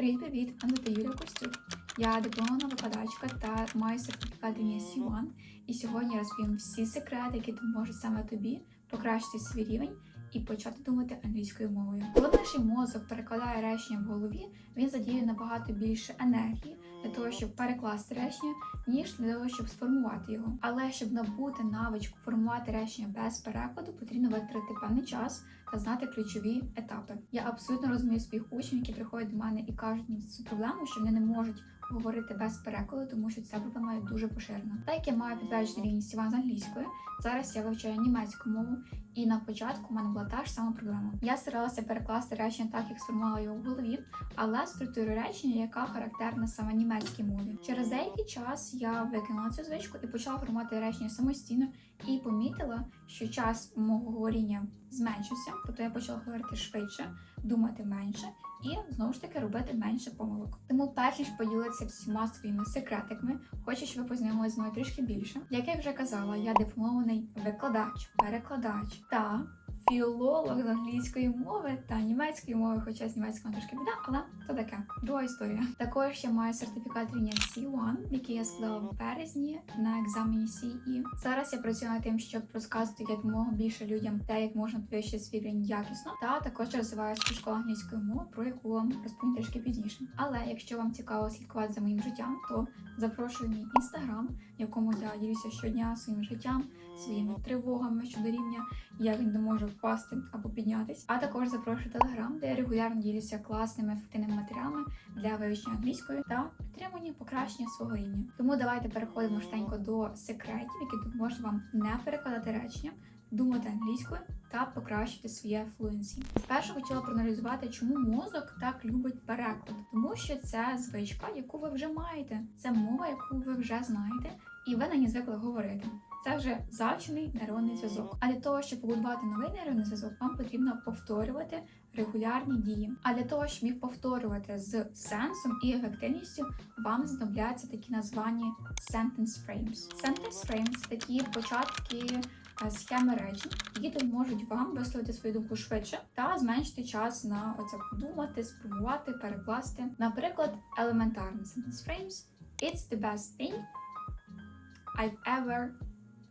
Привіт-привіт! Анна звати Юлія Костюк. Я дипломна викладачка та маю сертифікат рівня C1. І сьогодні я розповім всі секрети, які допоможуть саме тобі покращити свій рівень і почати думати англійською мовою. Коли наш мозок перекладає речення в голові, він задіює набагато більше енергії для того, щоб перекласти речення, ніж для того, щоб сформувати його. Але щоб набути навичку формувати речення без перекладу, потрібно витратити певний час та знати ключові етапи. Я абсолютно розумію своїх учнів, які приходять до мене і кажуть мені цю проблему, що вони не можуть говорити без перекладу, тому що ця проблема є дуже поширена. Так як я маю підтверджений рівень Сіван з англійської, зараз я вивчаю німецьку мову, і на початку в мене була та ж сама проблема. Я старалася перекласти речення так, як сформувала його в голові, але структуру речення, яка характерна саме німецькій мові. Через деякий час я викинула цю звичку і почала формувати речення самостійно і помітила, що час мого говоріння зменшився, тобто я почала говорити швидше, думати менше і знову ж таки робити менше помилок. Тому перш ніж поділитися всіма своїми секретиками, хочу, щоб ви познайомилися з мною трішки більше. Як я вже казала, я дипломований викладач, перекладач та філолог з англійської мови та німецької мови, хоча з німецькою трошки біда, але то таке друга історія. Також я маю сертифікат рівня C1, який я склала в березні на екзамені CE. Зараз я працюю над тим, щоб розказувати якомога більше людям те, як можна підвищити свій рівень якісно, та також розвиваю школу англійської мови, про яку вам розповім трішки пізніше. Але якщо вам цікаво слідкувати за моїм життям, то запрошую мій інстаграм, якому я ділюся щодня своїм життям, своїми тривогами щодо рівня, як він може впасти або піднятись. А також запрошую телеграм, де я регулярно ділюся класними ефективними матеріалами для вивчення англійської та підтримання покращення свого рівня. Тому давайте переходимо штенько до секретів, які допоможуть вам не перекладати речення, думати англійською та покращити своє флуенсі. Спершу хотіла проаналізувати, чому мозок так любить переклад, тому що це звичка, яку ви вже маєте. Це мова, яку ви вже знаєте, і ви на ній звикли говорити. Це вже завчений нейронний зв'язок. А для того, щоб побудувати новий нейронний зв'язок, вам потрібно повторювати регулярні дії. А для того, щоб їх повторювати з сенсом і ефективністю, вам знадобляться такі названі sentence frames. Sentence frames – такі початки схеми речень, які допоможуть вам висловити свою думку швидше та зменшити час на оце подумати, спробувати, перекласти. Наприклад, елементарний sentence frames It's the best thing I've ever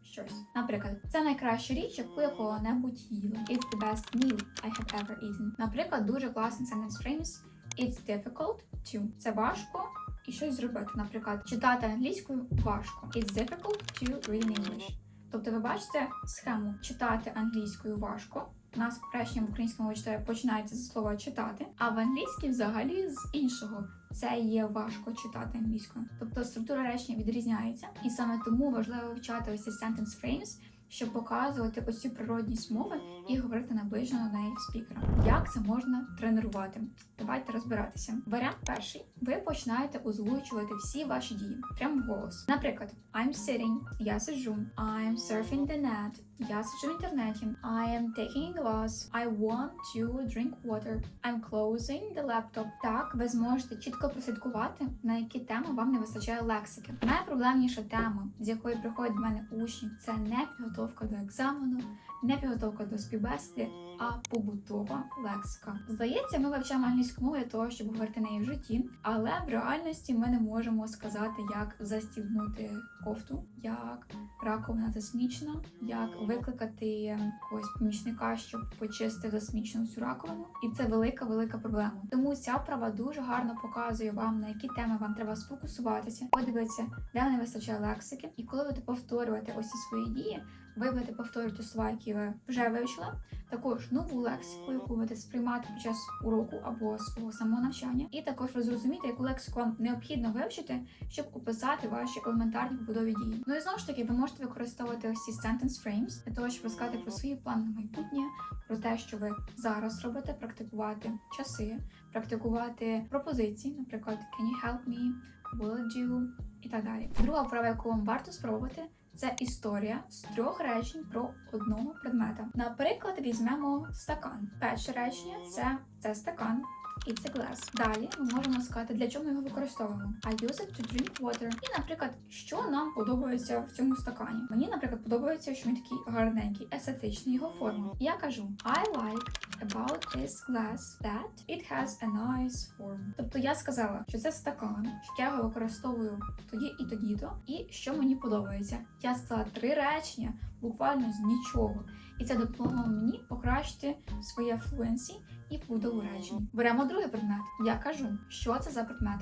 щось. Наприклад, це найкраща річ, яку я коли-небудь їла. It's the best meal I have ever eaten. Наприклад, дуже класний sentence frames It's difficult to. Це важко і щось зробити. Наприклад, читати англійською важко. It's difficult to read English. Тобто ви бачите схему читати англійською важко. У нас речення в українському читає починається з слова читати, а в англійській взагалі з іншого це є важко читати англійською. Тобто структура речення відрізняється, і саме тому важливо вивчати ось ці sentence frames, щоб показувати ось природні природність мови і говорити наближено на неї спікера. Як це можна тренувати? Давайте розбиратися. Варіант перший: ви починаєте озвучувати всі ваші дії прямо в голос. Наприклад, I'm sitting, я сиджу, I'm surfing the net, я сиджу в інтернеті, I am taking a glass, I want to drink water, I'm closing the laptop. Так, ви зможете чітко прослідкувати, на які теми вам не вистачає лексики. Найпроблемніша тема, з якої приходять до мене учні, це не підготовка до екзамену, не підготовка до співбесіди, а побутова лексика. Здається, ми вивчаємо англійську мову для того, щоб говорити неї в житті, але в реальності ми не можемо сказати, як застібнути кофту, як раковина засмічена, як викликати когось помічника, щоб почистив засмічену цю раковину. І це велика велика проблема. Тому ця вправа дуже гарно показує вам на які теми вам треба сфокусуватися, подивитися, де не вистачає лексики, і коли будете повторювати ось ці свої дії. Ви будете повторювати слова, які ви вже вивчили, також нову лексику, яку ви сприймати під час уроку або свого самонавчання, і також ви зрозумієте, яку лексику вам необхідно вивчити, щоб описати ваші елементарні побудові дії. Ну і знову ж таки, ви можете використовувати ці sentence frames для того, щоб розказати про свої плани на майбутнє, про те, що ви зараз робите, практикувати часи, практикувати пропозиції, наприклад, can you help me, will do, і так далі. Друга вправа, яку вам варто спробувати. Це історія з трьох речень про одного предмета. Наприклад, візьмемо стакан. Перше речення це це стакан. It's a glass. Далі ми можемо сказати, для чого ми його використовуємо. I use it to drink water. І, наприклад, що нам подобається в цьому стакані. Мені, наприклад, подобається, що він такий гарненький, естетичний його форма. Я кажу I like about this glass that it has a nice form. Тобто я сказала, що це стакан, що я його використовую тоді і тоді то, і що мені подобається. Я сказала три речення буквально з нічого. І це допомогло мені покращити своє флуенсі і побудову речень. Беремо другий предмет. Я кажу, що це за предмет.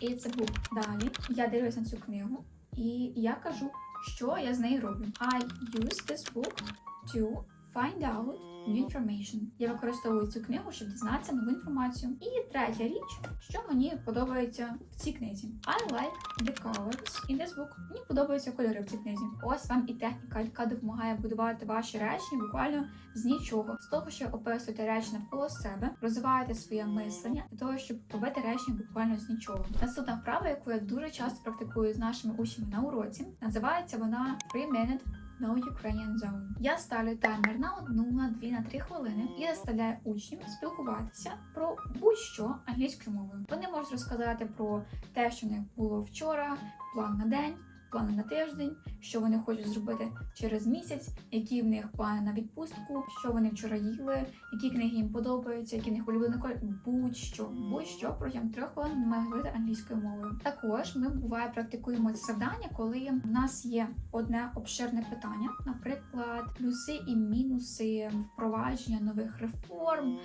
І це був Далі я дивлюся на цю книгу, і я кажу, що я з нею роблю. I use this book to find out new information. Я використовую цю книгу, щоб дізнатися нову інформацію. І третя річ, що мені подобається в цій книзі. I like the colors in this book. Мені подобаються кольори в цій книзі. Ось вам і техніка, яка допомагає будувати ваші речення буквально з нічого, з того, що описуєте речення навколо себе, розвиваєте своє мислення для того, щоб робити речення буквально з нічого. Наступна вправа, яку я дуже часто практикую з нашими учнями на уроці, називається вона 3 minute No Ukrainian Zone. Я ставлю таймер на одну, на дві, на три хвилини і заставляю учнів спілкуватися про будь-що англійською мовою. Вони можуть розказати про те, що в них було вчора, план на день. Плани на тиждень, що вони хочуть зробити через місяць, які в них плани на відпустку, що вони вчора їли, які книги їм подобаються, які в них улюблені. Будь-що, будь-що протягом трьох хвилин маємо говорити англійською мовою. Також ми буває практикуємо це завдання, коли в нас є одне обширне питання, наприклад, плюси і мінуси впровадження нових реформ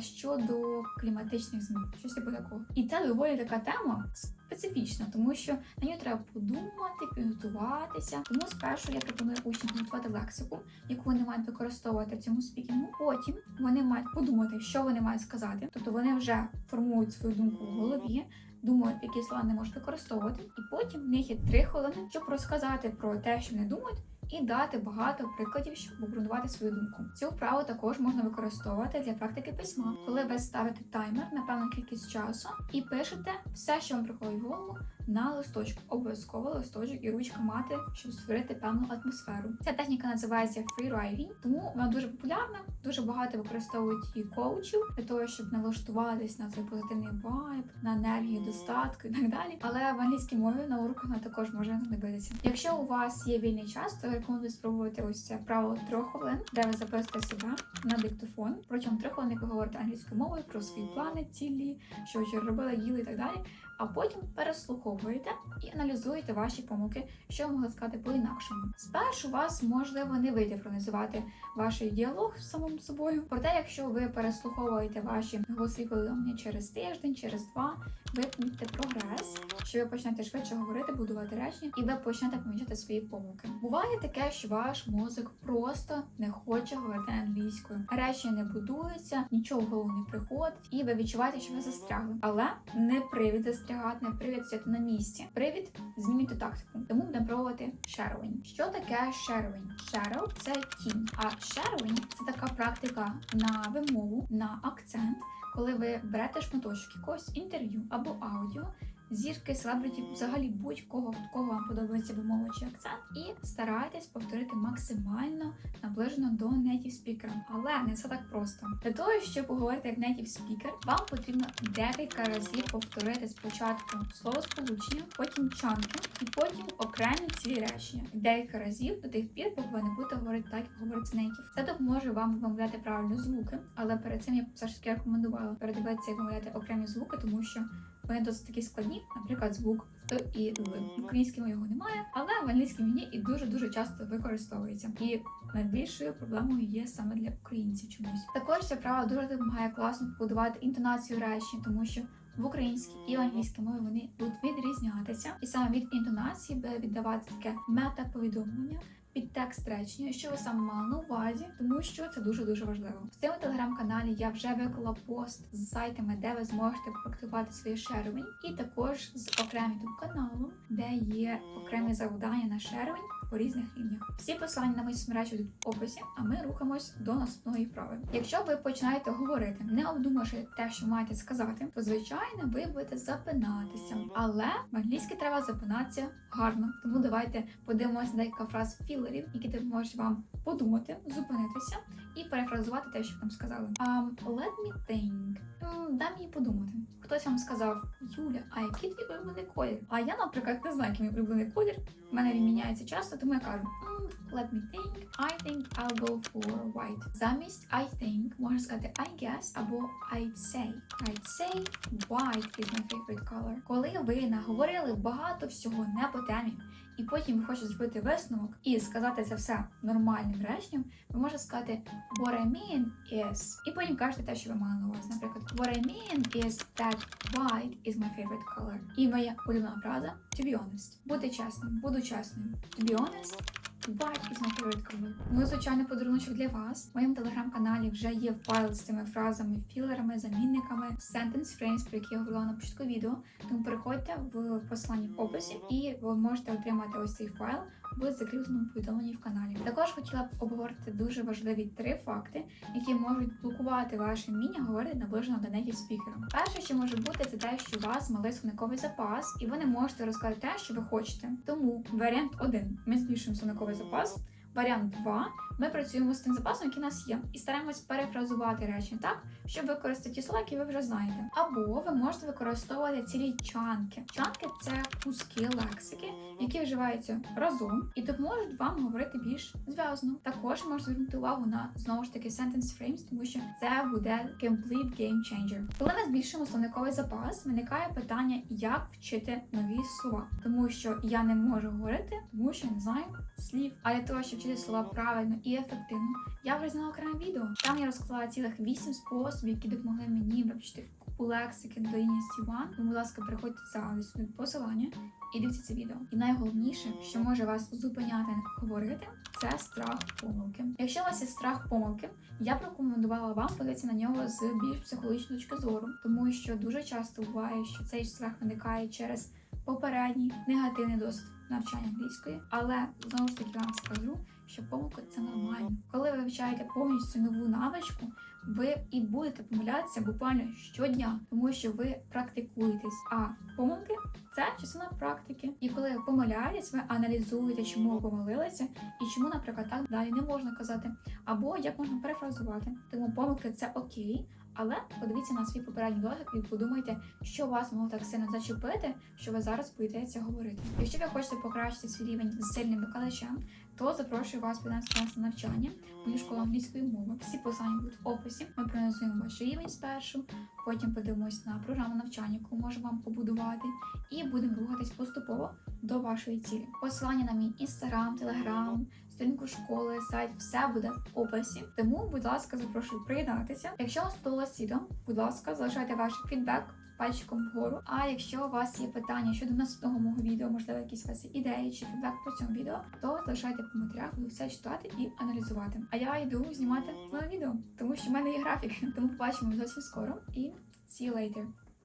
щодо кліматичних змін, щось типу такого. І це доволі така тема специфічна, тому що на нього треба подумати, підготуватися. Тому спершу я пропоную учням підготувати лексику, яку вони мають використовувати в цьому спікінгу. Потім вони мають подумати, що вони мають сказати. Тобто вони вже формують свою думку в голові. Думають, які слова не можуть використовувати, і потім в них є три хвилини, щоб розказати про те, що вони думають, і дати багато прикладів, щоб обґрунтувати свою думку. Цю вправу також можна використовувати для практики письма, коли ви ставите таймер на певну кількість часу і пишете все, що вам приходить в голову, на листочку. Обов'язково листочок і ручка мати, щоб створити певну атмосферу. Ця техніка називається freewriting, тому вона дуже популярна. Дуже багато використовують її коучів для того, щоб налаштуватись на цей позитивний вайб, на енергію, достатку і так далі. Але в англійській мові на уроках вона також може знадобитися. Якщо у вас є вільний час, то рекомендую спробувати ось це правило трьох хвилин, де ви записуєте себе на диктофон. Протягом трьох хвилин ви говорите англійською мовою про свої плани, цілі, що вчора робили, їли і так далі. А потім переслуховуєте і аналізуєте ваші помилки, що могли сказати по-інакшому. Спершу вас можливо не вийде проаналізувати ваш діалог з самим собою. Проте, якщо ви переслуховуєте ваші голосові повідомлення через тиждень, через два, ви помітите прогрес, що ви почнете швидше говорити, будувати речення, і ви почнете помічати свої помилки. Буває таке, що ваш мозок просто не хоче говорити англійською. Речення не будуються, нічого в голову не приходить, і ви відчуваєте, що ви застрягли. Але не привід застрягати, не привід стояти на місці. Привід змінити тактику. Тому будемо пробувати шеровень. Що таке шеровень? Shadow – це тінь, а шеровень – це така практика на вимову, на акцент, коли ви берете шматочок якогось інтерв'ю або аудіо. Зірки, селебриті, взагалі будь-кого, кого вам подобається вимова акцент, і старайтесь повторити максимально наближено до native speaker. Але не все так просто. Для того, щоб поговорити як native speaker, вам потрібно декілька разів повторити спочатку словосполучення, потім чанки, і потім окремі цілі речення. Декілька разів до тих пір, поки ви не будете говорити так, як говориться native. Це допоможе вам вимовляти правильно звуки, але перед цим я все ж таки рекомендувала передивитися, як вимовляти окремі звуки, тому що вони досить такі складні, наприклад, звук Т і Л. В українській мові його немає, але в англійській мені і дуже дуже часто використовується. І найбільшою проблемою є саме для українців чомусь. Також ця права дуже допомагає класно побудувати інтонацію речень, тому що в українській і в англійській мові вони будуть відрізнятися, і саме від інтонації буде віддавати таке мета-повідомлення. Під текст речення, що ви саме мали на увазі, тому що це дуже дуже важливо. В цьому телеграм-каналі я вже виклала пост з сайтами, де ви зможете практикувати свої шервень, і також з окремим каналом, де є окремі завдання на шервень, по різних рівнях. Всі посилання на мої соцмережі в описі, а ми рухаємось до наступної вправи. Якщо ви починаєте говорити, не обдумавши те, що маєте сказати, то звичайно ви будете запинатися. Але в англійській треба запинатися гарно. Тому давайте подивимося декілька фраз філерів, які допоможуть вам подумати, зупинитися і перефразувати те, що там сказали. Um, let me think. Дай мені подумати. Хтось вам сказав, Юля, а який твій улюблений колір? А я, наприклад, не знаю, який мій улюблений колір. У мене він міняється часто, тому я кажу «М, let me think. I think I'll go for white. Замість I think можна сказати I guess або I'd say. I'd say white is my favorite color. Коли ви наговорили багато всього не по темі, і потім хоче зробити висновок і сказати це все нормальним реченням, ви можете сказати What I mean is, і потім кажете те, що ви мали на увазі. Наприклад, What I mean is that white is my favorite color. І моя улюблена фраза to be honest. Бути чесним, буду чесним. To be honest, is my favorite. Ну, звичайно, подаруночок для вас. В моєму телеграм-каналі вже є файл з цими фразами, філерами, замінниками, sentence frames, про які я говорила на початку відео. Тому переходьте в посиланні в описі, і ви можете отримати ось цей файл в закріпленому повідомленні в каналі. Також хотіла б обговорити дуже важливі три факти, які можуть блокувати ваше вміння говорити наближено до неї спікером. Перше, що може бути, це те, що у вас малий словниковий запас, і ви не можете розказати те, що ви хочете. Тому варіант 1. ми збільшуємо словниковий запас. Варіант 2. Ми працюємо з тим запасом, який у нас є, і стараємось перефразувати речення так, щоб використати ті слова, які ви вже знаєте. Або ви можете використовувати цілі чанки. Чанки це куски лексики, які вживаються разом і допоможуть вам говорити більш зв'язно. Також можете звернути увагу на знову ж таки sentence frames, тому що це буде complete game changer. Коли ми збільшуємо словниковий запас, виникає питання, як вчити нові слова, тому що я не можу говорити, тому що не знаю слів. А для того, щоб вчити слова правильно і ефективно, я вже зняла окреме відео. Там я розклала цілих 8 способів, які допомогли мені вивчити купу лексики до One. Тому, будь ласка, переходьте зараз сюди посилання і дивіться це відео. І найголовніше, що може вас зупиняти говорити, це страх помилки. Якщо у вас є страх помилки, я б рекомендувала вам подивитися на нього з більш психологічної точки зору, тому що дуже часто буває, що цей страх виникає через попередній негативний досвід навчання англійської, але знову ж таки вам скажу, що помилка це нормально. Коли ви вивчаєте повністю нову навичку, ви і будете помилятися буквально щодня, тому що ви практикуєтесь. А помилки це частина практики. І коли ви помиляєтесь, ви аналізуєте, чому ви помилилися, і чому, наприклад, так далі не можна казати, або як можна перефразувати. Тому помилки це окей. Але подивіться на свій попередній догляд і подумайте, що вас могло так сильно зачепити, що ви зараз боїтеся говорити. Якщо ви хочете покращити свій рівень з сильним викладачем, то запрошую вас під нас на навчання мою школу англійської мови. Всі посилання будуть в описі. Ми приносимо ваш рівень спершу, потім подивимось на програму навчання, яку можу вам побудувати, і будемо рухатись поступово до вашої цілі. Посилання на мій інстаграм, телеграм, сторінку школи, сайт, все буде в описі. Тому, будь ласка, запрошую приєднатися. Якщо вам сподобалось відео, будь ласка, залишайте ваш фідбек. Пальчиком вгору. А якщо у вас є питання щодо наступного мого відео, можливо, якісь у вас ідеї чи фідбек по цьому відео, то залишайте в коментарях, буду все читати і аналізувати. А я йду знімати нове відео, тому що в мене є графік. Тому побачимо зовсім скоро і see you later.